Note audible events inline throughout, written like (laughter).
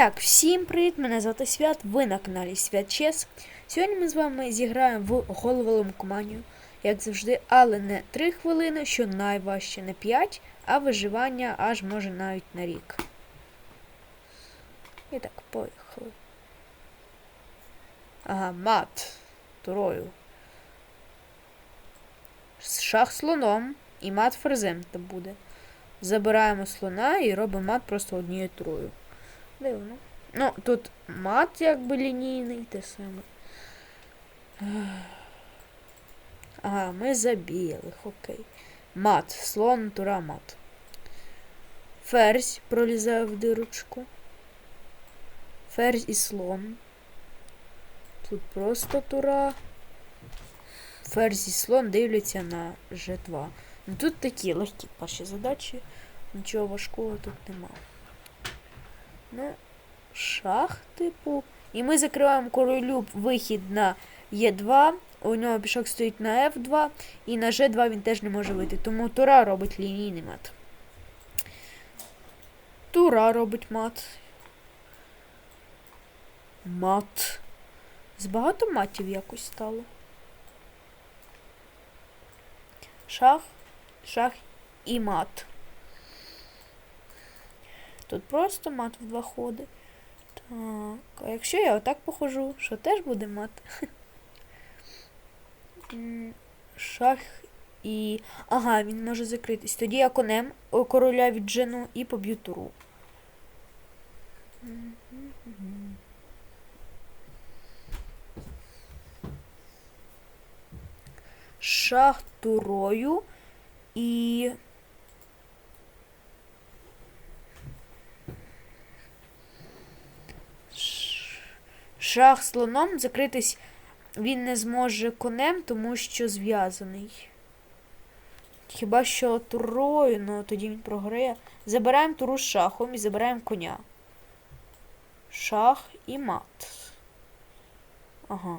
так, всім привіт! Мене звати Свят, ви на каналі Свят Чес. Сьогодні ми з вами зіграємо в головоломку манію, як завжди, але не 3 хвилини, що найважче не 5, а виживання аж може навіть на рік. І так, поїхали. Ага, мат. Турою. Шах слоном і мат ферзем там буде. Забираємо слона і робимо мат просто однією турою. Дивно. Ну, тут мат якби лінійний, те саме. Ага, ми за білих, окей. Мат, слон, тура, мат. Ферзь пролізає в дирочку. Ферзь і слон. Тут просто тура. Ферзь і слон дивляться на G2. Ну тут такі легкі перші задачі. Нічого важкого тут немає. Ну, шах, типу. І ми закриваємо королю вихід на Е2. У нього пішок стоїть на F2, і на G2 він теж не може вийти. Тому Тура робить лінійний мат. Тура робить мат. Мат. З багато матів якось стало. Шах, шах і мат. Тут просто мат в два ходи. Так, а якщо я отак похожу, що теж буде мат? (laughs) Шах і. Ага, він може закритись. Тоді я конем короля віджену і поб'ю туру. Шах турою і. Шах слоном закритись він не зможе конем, тому що зв'язаний. Хіба що турою, ну тоді він програє. Забираємо туру з шахом і забираємо коня. Шах і мат. Ага.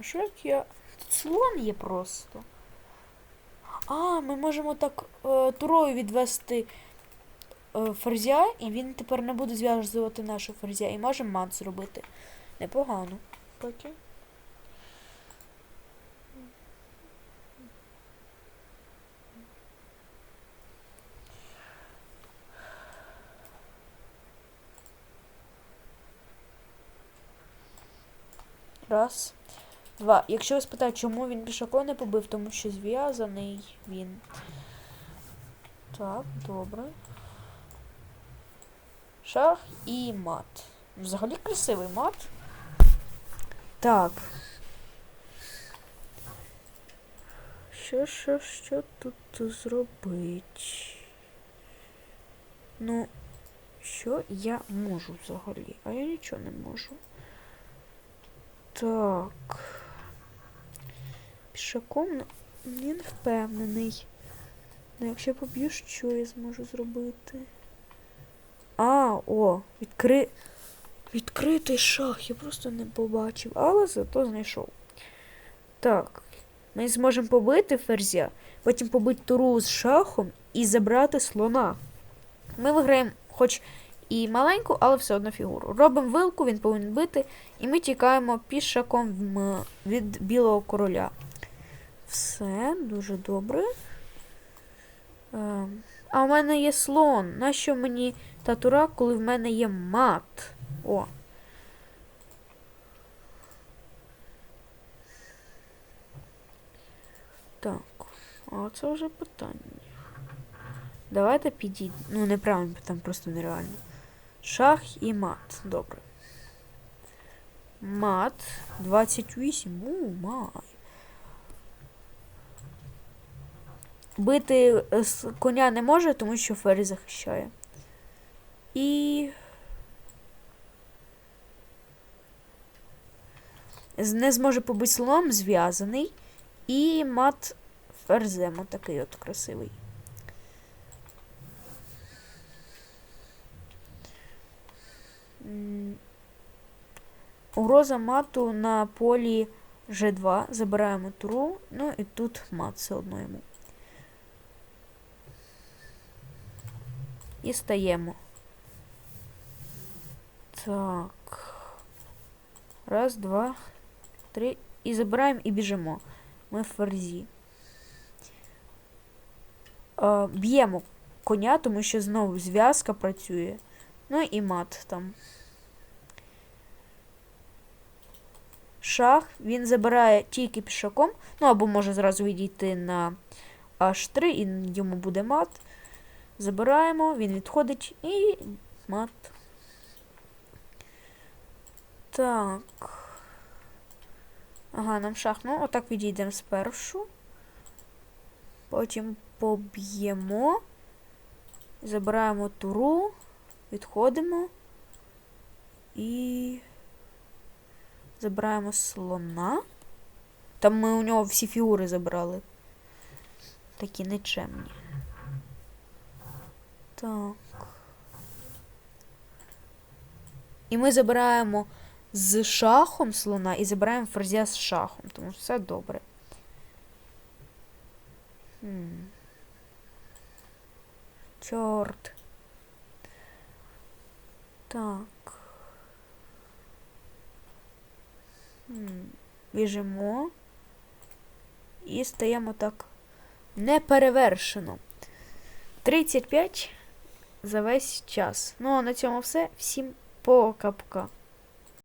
А що як я. Тут слон є просто. А, ми можемо так е, турою відвести ферзя, і він тепер не буде зв'язувати нашу ферзя. І можемо мат зробити. Непогано. Поки. Раз. Два. Якщо ви спитаєте, чому він пішако не побив, тому що зв'язаний він. Так, добре. Шах і мат. Взагалі красивий мат. Так. Що, що, що тут зробить? Ну, що я можу взагалі? А я нічого не можу. Так. Пішаком ну, він впевнений. Ну, якщо поб'ю, що я зможу зробити? А, о, відкри... відкритий шах. Я просто не побачив, але зато знайшов. Так. Ми зможемо побити ферзя, потім побити туру з шахом і забрати слона. Ми виграємо хоч і маленьку, але все одно фігуру. Робимо вилку, він повинен бити, і ми тікаємо пішаком від білого короля. Все, дуже добре. А в мене є слон. Нащо мені татура, коли в мене є мат? О. Так, а це вже питання. Давайте підійдемо. Ну, неправильно, там просто нереально. Шах і мат. Добре. Мат 28. У, май. Бити з коня не може, тому що ферзь захищає. І. Не зможе побити слоном, зв'язаний. І мат ферзем. Отакий от красивий. Угроза мату на полі G2. Забираємо туру. Ну і тут мат все одно йому. І стаємо. Так. Раз, два, три. І забираємо і біжимо. Ми в ферзі. Е, Б'ємо коня, тому що знову зв'язка працює. Ну і мат там. Шах, він забирає тільки пішаком. Ну, або може зразу відійти на H3, і йому буде мат. Забираємо, він відходить і мат. Так. Ага, нам шах. Ну, отак відійдемо спершу. Потім поб'ємо. Забираємо туру. Відходимо. І. Забираємо слона. Там ми у нього всі фігури забрали. Такі нечемні. Так. І ми забираємо з шахом слона і забираємо ферзя з шахом, тому що все добре. Хм. Чорт. Так. Хм. Біжимо. І стаємо так неперевершено. 35 за весь час. Ну, а на цьому все. Всім пока-пока.